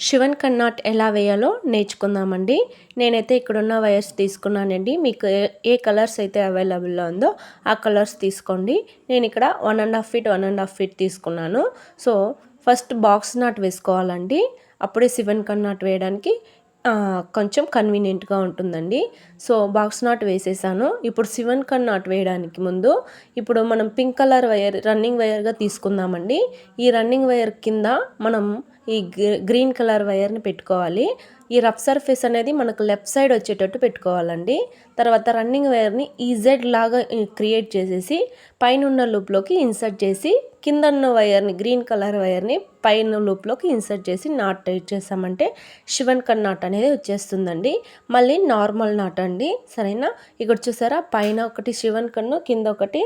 శివన్ కన్నాట్ ఎలా వేయాలో నేర్చుకుందామండి. నేనైతే ఇక్కడున్న వైర్స్ తీసుకున్నానండి. మీకు ఏ- ఏ కలర్స్ అయితే అవైలబుల్లో ఉందో ఆ కలర్స్ తీసుకోండి. నేను ఇక్కడ one and half feet one and half feet తీసుకున్నాను. సో ఫస్ట్ బాక్స్ నాట్ వేసుకోవాలండి. అప్పుడే శివన్ కన్నాట్ వేయడానికి కొంచెం కన్వీనియంట్గా ఉంటుందండి. సో బాక్స్ నాట్ వేసేసాను. ఇప్పుడు సివన్ కన్ నాట్ వేయడానికి ముందు ఇప్పుడు మనం పింక్ కలర్ వైర్ రన్నింగ్ వైర్గా తీసుకుందామండి. ఈ రన్నింగ్ వైర్ కింద మనం ఈ గ్రీన్ కలర్ వైర్ని పెట్టుకోవాలి. ఈ రఫ్ సర్ఫేస్ అనేది మనకు లెఫ్ట్ సైడ్ వచ్చేటట్టు పెట్టుకోవాలండి. తర్వాత రన్నింగ్ వైర్ని ఈజెడ్ లాగా క్రియేట్ చేసేసి పైన ఉన్న లూప్లోకి ఇన్సర్ట్ చేసి కింద ఉన్న వైర్ని గ్రీన్ కలర్ వైర్ని పైన లూప్లోకి ఇన్సర్ట్ చేసి నాట్ టైట్ చేసామంటే శివన్ కన్ నాట్ అనేది వచ్చేస్తుందండి. మళ్ళీ నార్మల్ నాట్ అండి. సరేనా? ఇక్కడ చూసారా? పైన ఒకటి శివన్ కన్ను కింద ఒకటి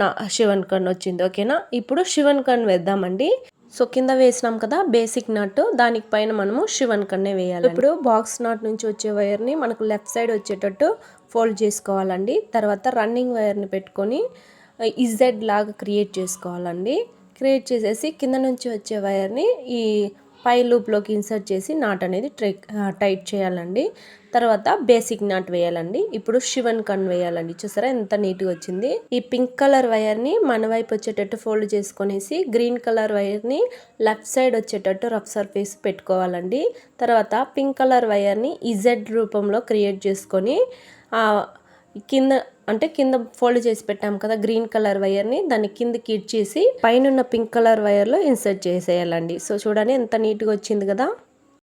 నా శివన్ కన్ను వచ్చింది. ఓకేనా? ఇప్పుడు శివన్ కన్ను వేద్దామండి. సో కింద వేసినాం కదా బేసిక్ నట్ దానికి పైన మనము శివన్ కన్నే వేయాలి ఇప్పుడు బాక్స్ నాట్ నుంచి వచ్చే వైర్ని మనకు లెఫ్ట్ సైడ్ వచ్చేటట్టు ఫోల్డ్ చేసుకోవాలండి. తర్వాత రన్నింగ్ వైర్ని పెట్టుకొని ఇజెడ్ లాగా క్రియేట్ చేసుకోవాలండి. క్రియేట్ చేసేసి కింద నుంచి వచ్చే వైర్ని ఈ పై లూప్లోకి ఇన్సర్ట్ చేసి నాట్ అనేది ట్రై టైట్ చేయాలండి. తర్వాత బేసిక్ నాట్ వేయాలండి. ఇప్పుడు శివన్ కన్ వేయాలండి. చూసారా ఎంత నీట్గా వచ్చింది? ఈ పింక్ కలర్ వైర్ని మన వైపు వచ్చేటట్టు ఫోల్డ్ చేసుకునేసి గ్రీన్ కలర్ వైర్ని లెఫ్ట్ సైడ్ వచ్చేటట్టు రఫ్ సర్ఫేస్ పెట్టుకోవాలండి. తర్వాత పింక్ కలర్ వైర్ని ఇజెడ్ రూపంలో క్రియేట్ చేసుకొని కింద అంటే కింద ఫోల్డ్ చేసి పెట్టాం కదా గ్రీన్ కలర్ వైర్ని దాన్ని కిందకి ఇడ్చేసి పైన పింక్ కలర్ వైర్లో ఇన్సర్ట్ చేసేయాలండి. సో చూడండి ఎంత నీట్గా వచ్చింది కదా.